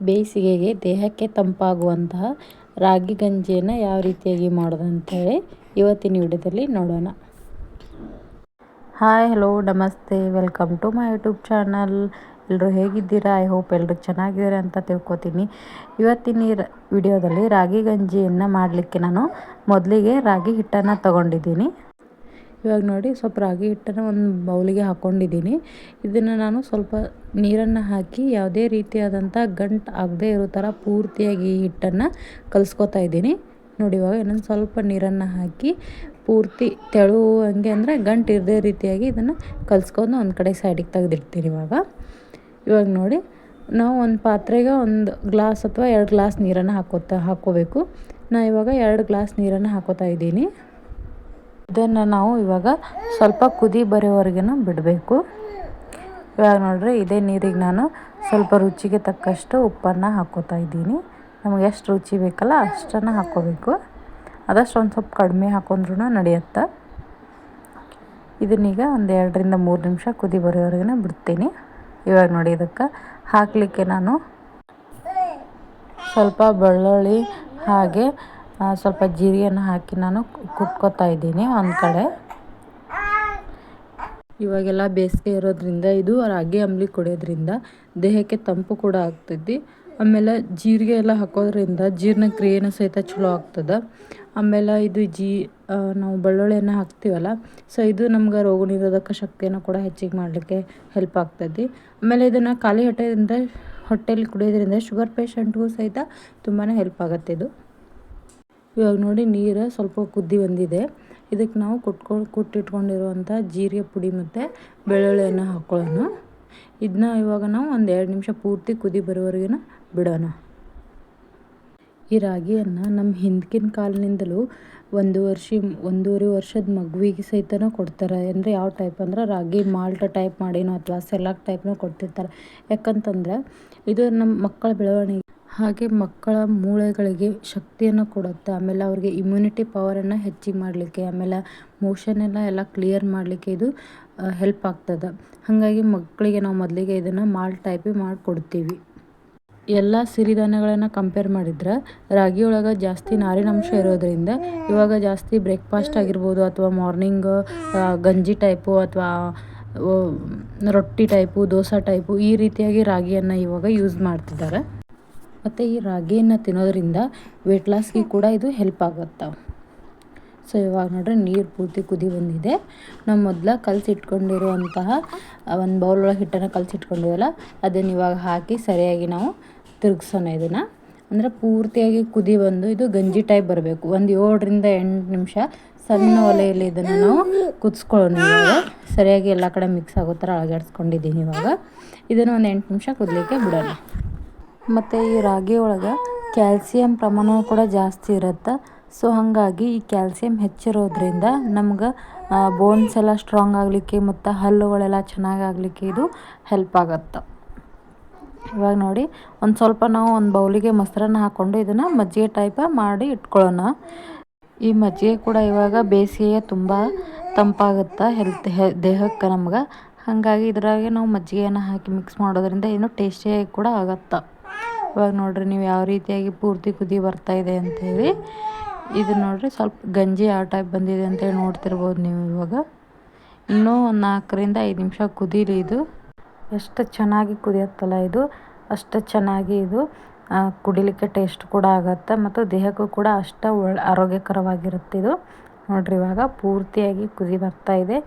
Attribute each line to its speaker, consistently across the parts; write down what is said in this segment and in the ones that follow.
Speaker 1: ಬೇಸಿಗೆಗೆ ದೇಹಕ್ಕೆ ತಂಪಾಗುವಂತಹ ರಾಗಿ ಗಂಜಿಯನ್ನು ಯಾವ ರೀತಿಯಾಗಿ ಮಾಡೋದು ಅಂತೇಳಿ ಇವತ್ತಿನ ವಿಡಿಯೋದಲ್ಲಿ ನೋಡೋಣ. ಹಾಯ್ ಹಲೋ ನಮಸ್ತೆ welcome to my YouTube channel ಎಲ್ಲರೂ ಹೇಗಿದ್ದೀರಾ? ಐ ಹೋಪ್ ಎಲ್ಲರೂ ಚೆನ್ನಾಗಿದ್ದಾರೆ ಅಂತ ತಿಳ್ಕೊತೀನಿ. ಇವತ್ತಿನ ವಿಡಿಯೋದಲ್ಲಿ ರಾಗಿ ಗಂಜಿಯನ್ನು ಮಾಡಲಿಕ್ಕೆ ನಾನು ಮೊದಲಿಗೆ ರಾಗಿ ಹಿಟ್ಟನ್ನು ತಗೊಂಡಿದ್ದೀನಿ. ಇವಾಗ ನೋಡಿ ಸ್ವಲ್ಪ ರಾಗಿ ಹಿಟ್ಟನ್ನು ಒಂದು ಬೌಲಿಗೆ ಹಾಕ್ಕೊಂಡಿದ್ದೀನಿ ಇದನ್ನು ನಾನು ಸ್ವಲ್ಪ ನೀರನ್ನು ಹಾಕಿ ಯಾವುದೇ ರೀತಿಯಾದಂಥ ಗಂಟು ಆಗದೆ ಇರೋ ಥರ ಪೂರ್ತಿಯಾಗಿ ಹಿಟ್ಟನ್ನು ಕಲಿಸ್ಕೊತಾ ಇದ್ದೀನಿ. ನೋಡಿ ಇವಾಗ ಇನ್ನೊಂದು ಸ್ವಲ್ಪ ನೀರನ್ನು ಹಾಕಿ ಪೂರ್ತಿ ತೆಳು ಹಂಗೆ ಅಂದರೆ ಗಂಟು ಇರದೇ ರೀತಿಯಾಗಿ ಇದನ್ನು ಕಲಿಸ್ಕೊಂಡು ಒಂದು ಕಡೆ ಸೈಡಿಗೆ ತೆಗೆದಿಡ್ತೀನಿ ಇವಾಗ. ಇವಾಗ ನೋಡಿ, ನಾವು ಒಂದು ಪಾತ್ರೆಗೆ ಒಂದು ಗ್ಲಾಸ್ ಅಥವಾ ಎರಡು ಗ್ಲಾಸ್ ನೀರನ್ನು ಹಾಕೋತಾ ಹಾಕ್ಕೋಬೇಕು ನಾ ಇವಾಗ ಎರಡು ಗ್ಲಾಸ್ ನೀರನ್ನು ಹಾಕೋತಾ ಇದ್ದೀನಿ. ಇದನ್ನು ನಾವು ಇವಾಗ ಸ್ವಲ್ಪ ಕುದಿ ಬರೋವರೆಗೂ ಬಿಡಬೇಕು. ಇವಾಗ ನೋಡ್ರಿ ಇದೇ ನೀರಿಗೆ ನಾನು ಸ್ವಲ್ಪ ರುಚಿಗೆ ತಕ್ಕಷ್ಟು ಉಪ್ಪನ್ನು ಹಾಕೋತಾ ಇದ್ದೀನಿ. ನಮಗೆ ಎಷ್ಟು ರುಚಿ ಬೇಕಲ್ಲ ಅಷ್ಟನ್ನು ಹಾಕ್ಕೋಬೇಕು ಅದಷ್ಟು ಒಂದು ಸ್ವಲ್ಪ ಕಡಿಮೆ ಹಾಕೊಂಡ್ರೂ ನಡೆಯುತ್ತೆ. ಇದನ್ನೀಗ ಒಂದು ಎರಡರಿಂದ ಮೂರು ನಿಮಿಷ ಕುದಿ ಬರೋವರೆಗೂ ಬಿಡ್ತೀನಿ. ಇವಾಗ ನೋಡಿ ಇದಕ್ಕೆ ಹಾಕಲಿಕ್ಕೆ ನಾನು ಸ್ವಲ್ಪ ಬೆಳ್ಳುಳ್ಳಿ ಹಾಗೆ ಸ್ವಲ್ಪ ಜೀರಿಗೆನ ಹಾಕಿ ನಾನು ಕುಟ್ಕೋತಾ ಇದ್ದೀನಿ ಒಂದು ಕಡೆ. ಇವಾಗೆಲ್ಲ ಬೇಸಿಗೆ ಇರೋದ್ರಿಂದ ಇದು ರಾಗಿ ಅಂಬ್ಲಿ ಕುಡಿಯೋದ್ರಿಂದ ದೇಹಕ್ಕೆ ತಂಪು ಕೂಡ ಆಗ್ತೈತಿ. ಆಮೇಲೆ ಜೀರಿಗೆ ಎಲ್ಲ ಹಾಕೋದ್ರಿಂದ ಜೀರ್ಣಕ್ರಿಯೆನೂ ಸಹಿತ ಚಲೋ ಆಗ್ತದೆ. ಆಮೇಲೆ ಇದು ಜೀ ನಾವು ಬೆಳ್ಳುಳ್ಳಿಯನ್ನು ಹಾಕ್ತೀವಲ್ಲ ಸೊ ಇದು ನಮ್ಗೆ ರೋಗ ನಿರೋಧಕ ಶಕ್ತಿಯನ್ನು ಕೂಡ ಹೆಚ್ಚಿಗೆ ಮಾಡಲಿಕ್ಕೆ ಹೆಲ್ಪ್ ಆಗ್ತೈತಿ. ಆಮೇಲೆ ಇದನ್ನು ಖಾಲಿ ಹೊಟ್ಟೆಯಿಂದ ಹೊಟ್ಟೆಯಲ್ಲಿ ಕುಡಿಯೋದ್ರಿಂದ ಶುಗರ್ ಪೇಷಂಟ್ಗೂ ಸಹಿತ ತುಂಬಾ ಹೆಲ್ಪ್ ಆಗುತ್ತೆ ಇದು. ಇವಾಗ ನೋಡಿ ನೀರು ಸ್ವಲ್ಪ ಕುದ್ದಿ ಬಂದಿದೆ. ಇದಕ್ಕೆ ನಾವು ಕುಟ್ಕೊಂಡು ಕುಟ್ಟಿಟ್ಕೊಂಡಿರುವಂಥ ಜೀರಿಗೆ ಪುಡಿ ಮತ್ತು ಬೆಳ್ಳುಳ್ಳಿಯನ್ನು ಹಾಕ್ಕೊಳ್ಳೋಣ ಇದನ್ನ ಇವಾಗ ನಾವು ಒಂದು ಎರಡು ನಿಮಿಷ ಪೂರ್ತಿ ಕುದಿ ಬರೋವರೆಗಿನ ಬಿಡೋಣ. ಈ ರಾಗಿಯನ್ನು ನಮ್ಮ ಹಿಂದಿನ ಕಾಲದಿಂದಲೂ ಒಂದು ವರ್ಷ, ಒಂದೂವರೆ ವರ್ಷದ ಮಗುವಿಗೆ ಸಹಿತನೂ ಕೊಡ್ತಾರೆ. ಅಂದರೆ ಯಾವ ಟೈಪ್ ಅಂದ್ರೆ ರಾಗಿ ಮಾಲ್ಟ ಟೈಪ್ ಮಾಡಿನೋ ಅಥವಾ ಸೆಲಾಕ್ ಟೈಪ್ನೋ ಕೊಡ್ತಿರ್ತಾರೆ. ಯಾಕಂತಂದರೆ ಇದು ನಮ್ಮ ಮಕ್ಕಳ ಬೆಳವಣಿಗೆ ಹಾಗೆ ಮಕ್ಕಳ ಮೂಳೆಗಳಿಗೆ ಶಕ್ತಿಯನ್ನು ಕೊಡುತ್ತೆ. ಆಮೇಲೆ ಅವ್ರಿಗೆ ಇಮ್ಯುನಿಟಿ ಪವರನ್ನು ಹೆಚ್ಚಿಗೆ ಮಾಡಲಿಕ್ಕೆ, ಆಮೇಲೆ ಮೋಷನ್ ಎಲ್ಲ ಕ್ಲಿಯರ್ ಮಾಡಲಿಕ್ಕೆ ಇದು ಹೆಲ್ಪ್ ಆಗ್ತದೆ. ಹಾಗಾಗಿ ಮಕ್ಕಳಿಗೆ ನಾವು ಮೊದಲಿಗೆ ಇದನ್ನು ಮಾಲ್ ಟೈಪಿ ಮಾಡಿ ಕೊಡ್ತೀವಿ ಎಲ್ಲ ಸಿರಿಧಾನ್ಯಗಳನ್ನು ಕಂಪೇರ್ ಮಾಡಿದ್ರೆ ರಾಗಿ ಒಳಗೆ ಜಾಸ್ತಿ ನಾರಿನಾಂಶ ಇರೋದರಿಂದ ಇವಾಗ ಜಾಸ್ತಿ ಬ್ರೇಕ್ಫಾಸ್ಟ್ ಆಗಿರ್ಬೋದು ಅಥವಾ ಮಾರ್ನಿಂಗ್ ಗಂಜಿ ಟೈಪು ಅಥವಾ ರೊಟ್ಟಿ ಟೈಪು ದೋಸೆ ಟೈಪು ಈ ರೀತಿಯಾಗಿ ರಾಗಿಯನ್ನು ಇವಾಗ ಯೂಸ್ ಮಾಡ್ತಿದ್ದಾರೆ. ಮತ್ತು ಈ ರಾಗಿಯನ್ನು ತಿನ್ನೋದ್ರಿಂದ ವೆಯ್ಟ್ ಲಾಸ್ಗೆ ಕೂಡ ಇದು ಹೆಲ್ಪ್ ಆಗುತ್ತೆ. ಸೊ ಇವಾಗ ನೋಡ್ರಿ ನೀರು ಪೂರ್ತಿ ಕುದಿ ಬಂದಿದೆ. ನಾವು ಮೊದಲ ಕಲಸಿಟ್ಕೊಂಡಿರುವಂತಹ ಒಂದು ಬೌಲ್ ಒಳಗೆ ಹಿಟ್ಟನ್ನು ಕಲಸಿಟ್ಕೊಂಡಿವಲ್ಲ ಅದನ್ನು ಇವಾಗ ಹಾಕಿ ಸರಿಯಾಗಿ ನಾವು ತಿರುಗಿಸೋಣ ಇದನ್ನು. ಅಂದರೆ ಪೂರ್ತಿಯಾಗಿ ಕುದಿ ಬಂದು ಇದು ಗಂಜಿ ಟೈಪ್ ಬರಬೇಕು. ಒಂದು ಏಳರಿಂದ ಎಂಟು ನಿಮಿಷ ಸಣ್ಣ ಒಲೆಯಲ್ಲಿ ಇದನ್ನು ನಾವು ಕುದಿಸ್ಕೊಳ್ಳೋಣ ಸರಿಯಾಗಿ ಎಲ್ಲ ಕಡೆ ಮಿಕ್ಸ್ ಆಗೋ ಥರ ಅಳಗಾಡಿಸ್ಕೊಂಡಿದ್ದೀನಿ ಇವಾಗ. ಇದನ್ನು ಒಂದು ಎಂಟು ನಿಮಿಷ ಕುದಲಿಕ್ಕೆ ಬಿಡೋಣ. ಮತ್ತು ಈ ರಾಗಿ ಒಳಗೆ ಕ್ಯಾಲ್ಸಿಯಂ ಪ್ರಮಾಣ ಕೂಡ ಜಾಸ್ತಿ ಇರುತ್ತೆ. ಸೊ ಹಾಗಾಗಿ ಈ ಕ್ಯಾಲ್ಸಿಯಂ ಹೆಚ್ಚಿರೋದ್ರಿಂದ ನಮ್ಗೆ ಬೋನ್ಸ್ ಎಲ್ಲ ಸ್ಟ್ರಾಂಗ್ ಆಗಲಿಕ್ಕೆ ಮತ್ತು ಹಲ್ಲುಗಳೆಲ್ಲ ಚೆನ್ನಾಗಿ ಆಗಲಿಕ್ಕೆ ಇದು ಹೆಲ್ಪ್ ಆಗುತ್ತೆ. ಇವಾಗ ನೋಡಿ, ಒಂದು ಸ್ವಲ್ಪ ನಾವು ಒಂದು ಬೌಲಿಗೆ ಮೊಸರನ್ನ ಹಾಕ್ಕೊಂಡು ಇದನ್ನು ಮಜ್ಜಿಗೆ ಟೈಪ ಮಾಡಿ ಇಟ್ಕೊಳ್ಳೋಣ. ಈ ಮಜ್ಜಿಗೆ ಕೂಡ ಇವಾಗ ಬೇಸಿಗೆಗೆ ತುಂಬ ತಂಪಾಗುತ್ತೆ ಹೆಲ್ತ್ ಹೆ, ದೇಹಕ್ಕೆ ನಮ್ಗೆ. ಹಾಗಾಗಿ ಇದ್ರಾಗೆ ನಾವು ಮಜ್ಜಿಗೆಯನ್ನು ಹಾಕಿ ಮಿಕ್ಸ್ ಮಾಡೋದ್ರಿಂದ ಏನು ಟೇಸ್ಟಿಯಾಗಿ ಕೂಡ ಆಗುತ್ತೆ. ಇವಾಗ ನೋಡಿರಿ ನೀವು ಯಾವ ರೀತಿಯಾಗಿ ಪೂರ್ತಿ ಕುದಿ ಬರ್ತಾ ಇದೆ ಅಂಥೇಳಿ ಇದು ನೋಡಿರಿ ಸ್ವಲ್ಪ ಗಂಜಿ ಯಾವ ಟೈಪ್ ಬಂದಿದೆ ಅಂತೇಳಿ ನೋಡ್ತಿರ್ಬೋದು ನೀವು ಇವಾಗ. ಇನ್ನೂ ಒಂದು ನಾಲ್ಕರಿಂದ ಐದು ನಿಮಿಷ ಕುದೀಲಿ ಇದು. ಎಷ್ಟು ಚೆನ್ನಾಗಿ ಕುದಿಯತ್ತಲ್ಲ ಇದು. ಅಷ್ಟು ಚೆನ್ನಾಗಿ ಇದು ಕುಡಿಲಿಕ್ಕೆ ಟೇಸ್ಟ್ ಕೂಡ ಆಗುತ್ತೆ ಮತ್ತು ದೇಹಕ್ಕೂ ಕೂಡ ಅಷ್ಟು ಒಳ್ಳೆ ಆರೋಗ್ಯಕರವಾಗಿರುತ್ತೆ ಇದು. ನೋಡ್ರಿ ಇವಾಗ ಪೂರ್ತಿಯಾಗಿ ಕುದಿ ಬರ್ತಾ ಇದೆ.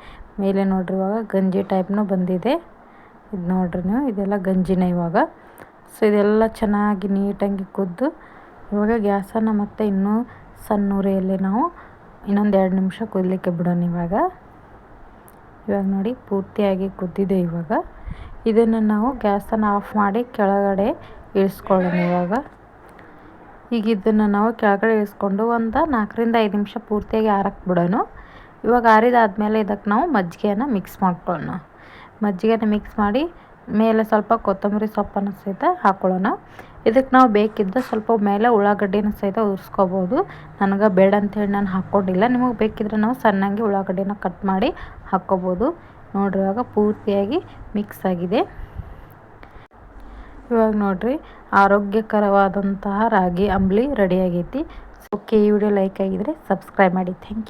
Speaker 1: ಮೇಲೆ ನೋಡ್ರಿ ಇವಾಗ ಗಂಜಿ ಟೈಪ್ನೂ ಬಂದಿದೆ. ಇದು ನೋಡ್ರಿ ನೀವು, ಇದೆಲ್ಲ ಗಂಜಿನ ಇವಾಗ. ಸೊ ಇದೆಲ್ಲ ಚೆನ್ನಾಗಿ ನೀಟಾಗಿ ಕುದ್ದು. ಇವಾಗ ಗ್ಯಾಸನ್ನು ಮತ್ತೆ ಇನ್ನೂ ಸಣ್ಣ ಉರಿಯಲ್ಲಿ ನಾವು ಇನ್ನೊಂದು ಎರಡು ನಿಮಿಷ ಕುದಲಿಕ್ಕೆ ಬಿಡೋಣ ಇವಾಗ. ಇವಾಗ ನೋಡಿ ಪೂರ್ತಿಯಾಗಿ ಕುದ್ದಿದೆ ಇವಾಗ. ಇದನ್ನು ನಾವು ಗ್ಯಾಸನ್ನು ಆಫ್ ಮಾಡಿ ಕೆಳಗಡೆ ಇಳಿಸ್ಕೊಳ್ಳೋಣ ಇವಾಗ. ಈಗ ಇದನ್ನು ನಾವು ಕೆಳಗಡೆ ಇಳಿಸ್ಕೊಂಡು ಒಂದು ನಾಲ್ಕರಿಂದ ಐದು ನಿಮಿಷ ಪೂರ್ತಿಯಾಗಿ ಆರಕ್ಕೆ ಬಿಡೋಣ. ಇವಾಗ ಆರಿದಾದ್ಮೇಲೆ ಇದಕ್ಕೆ ನಾವು ಮಜ್ಜಿಗೆಯನ್ನು ಮಿಕ್ಸ್ ಮಾಡ್ಕೊಳ್ಳೋಣ. ಮಜ್ಜಿಗೆನ ಮಿಕ್ಸ್ ಮಾಡಿ ಮೇಲೆ ಸ್ವಲ್ಪ ಕೊತ್ತಂಬರಿ ಸೊಪ್ಪನ್ನು ಸಹಿತ ಹಾಕ್ಕೊಳ್ಳೋಣ ಇದಕ್ಕೆ ನಾವು ಬೇಕಿದ್ದ ಸ್ವಲ್ಪ ಮೇಲೆ ಉಳ್ಳಾಗಡ್ಡಿನ ಸಹಿತ ಉರಿಸ್ಕೋಬೋದು ನನಗೆ ಬೇಡ ಅಂತೇಳಿ ನಾನು ಹಾಕ್ಕೊಂಡಿಲ್ಲ. ನಿಮಗೆ ಬೇಕಿದ್ರೆ ನಾವು ಸಣ್ಣಂಗೆ ಉಳ್ಳಾಗಡ್ಡಿನ ಕಟ್ ಮಾಡಿ ಹಾಕ್ಕೋಬೋದು. ನೋಡಿರುವಾಗ ಪೂರ್ತಿಯಾಗಿ ಮಿಕ್ಸ್ ಆಗಿದೆ. ಇವಾಗ ನೋಡಿರಿ, ಆರೋಗ್ಯಕರವಾದಂತಹ ರಾಗಿ ಅಂಬ್ಲಿ ರೆಡಿ ಆಗೈತಿ. ಓಕೆ ಈ ವಿಡಿಯೋ ಲೈಕ್ ಆಗಿದ್ರೆ ಸಬ್ಸ್ಕ್ರೈಬ್ ಮಾಡಿ. Thank you